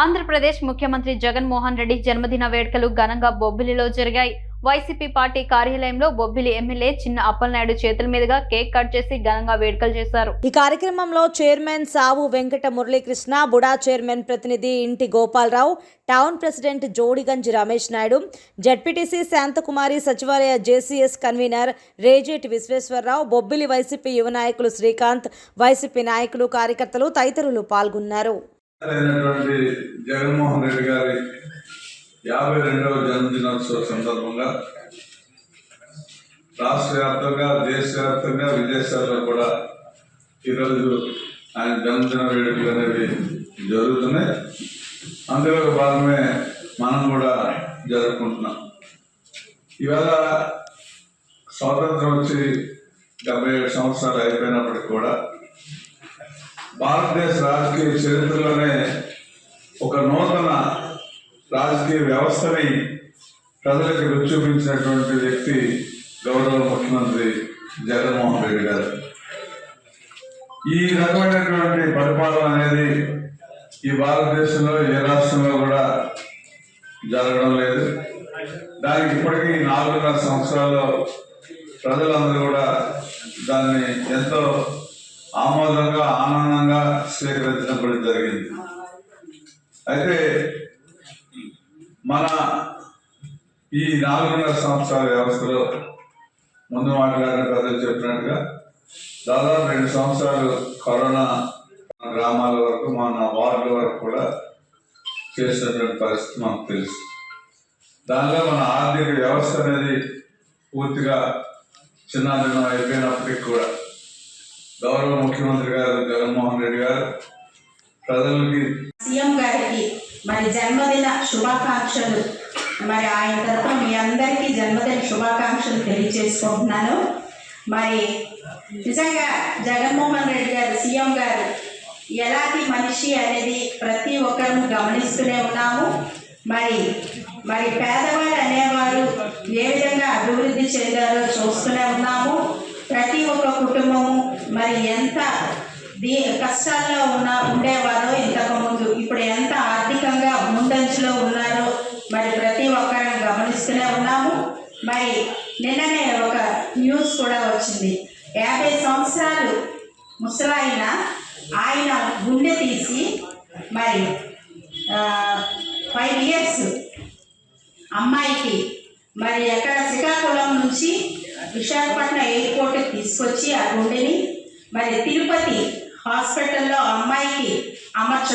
ఆంధ్రప్రదేశ్ ముఖ్యమంత్రి జగన్మోహన్ రెడ్డి జన్మదిన వేడుకలు ఘనంగా బొబ్బిలిలో జరిగాయి. వైసీపీ పార్టీ కార్యాలయంలో బొబ్బిలి ఎమ్మెల్యే చిన్న అప్పలనాయుడు చేతుల మీదుగా కేక్ కట్ చేసి ఘనంగా వేడుకలు చేశారు. ఈ కార్యక్రమంలో చైర్మన్ సావు వెంకట మురళీకృష్ణ బుడా చైర్మన్ ప్రతినిధి Inti Gopalarao town president Jodiganj Ramesh Naidu ZPTC Shantakumari సచివాలయ JCS convenor Rejeti Visweswararao Bobbili YCP యువ నాయకులు శ్రీకాంత్ వైసీపీ నాయకులు కార్యకర్తలు తదితరులు పాల్గొన్నారు. అయినటువంటి జగన్మోహన్ రెడ్డి గారి యాభై రెండవ జన్మదినోత్సవ సందర్భంగా రాష్ట్ర వ్యాప్తంగా దేశవ్యాప్తంగా విదేశాల్లో కూడా ఈరోజు ఆయన జన్మదిన వేడుకలు అనేవి జరుగుతున్నాయి. అందులో భాగమే మనం కూడా జరుపుకుంటున్నాం. ఇవాళ స్వాతంత్రం వచ్చి డెబ్బై ఏడు సంవత్సరాలు అయిపోయినప్పటికి కూడా భారతదేశ రాజకీయ చరిత్రలోనే ఒక నూతన రాజకీయ వ్యవస్థని ప్రజలకు రుచి చూపించినటువంటి వ్యక్తి గౌరవ ముఖ్యమంత్రి జగన్మోహన్ రెడ్డి గారు. ఈ రకమైనటువంటి పరిపాలన అనేది ఈ భారతదేశంలో ఏ రాష్ట్రంలో కూడా జరగడం లేదు. దానికి ఇప్పటికీ నాలుగున్నర సంవత్సరాల్లో ప్రజలందరూ కూడా దాన్ని ఎంతో ఆమోదంగా ఆనందంగా స్వీకరించడం జరిగింది. అయితే మన ఈ నాలుగున్నర సంవత్సరాల వ్యవస్థలో ముందు మాట్లాడిన ప్రజలు చెప్పినట్టుగా దాదాపు రెండు సంవత్సరాలు కరోనా గ్రామాల వరకు మన వార్డుల వరకు కూడా చేసినటువంటి పరిస్థితి మనకు తెలుసు. దానిలో మన ఆర్థిక వ్యవస్థ అనేది పూర్తిగా చిన్న అయిపోయినప్పటికీ కూడా గౌరవ ముఖ్యమంత్రి గారు జగన్మోహన్ రెడ్డి గారు ప్రజలకి సీఎం గారికి మరి జన్మదిన శుభాకాంక్షలు. మరి ఆయన తరఫున మీ అందరికీ జన్మదిన శుభాకాంక్షలు తెలియజేసుకుంటున్నాను. మరి నిజంగా జగన్మోహన్ రెడ్డి గారు సీఎం గారు ఎలాంటి మనిషి అనేది ప్రతి ఒక్కరూ గమనిస్తూనే ఉన్నాము. మరి మరి పేదవారు అనేవారు ఏ విధంగా అభివృద్ధి చెందారో చూస్తూనే ఉన్నాము ప్రతి ఒక్క కుటుంబము మరి ఎంత దీ కష్టాల్లో ఉన్న ఉండేవారో ఇంతకుముందు ఇప్పుడు ఎంత ఆర్థికంగా ముందంచులో ఉన్నారో మరి ప్రతి ఒక్కరిని గమనిస్తూనే ఉన్నాము. మరి నిన్ననే ఒక న్యూస్ కూడా వచ్చింది. యాభై సంవత్సరాలు ముసలాయన ఆయన గుండె తీసి మరి ఫైవ్ ఇయర్స్ అమ్మాయికి మరి ఎక్కడ శ్రీకాకుళం నుంచి విశాఖపట్నం ఎయిర్పోర్ట్కి తీసుకొచ్చి ఆ గుండెని మరి తిరుపతి హాస్పిటల్లో అమ్మాయికి అమర్చడం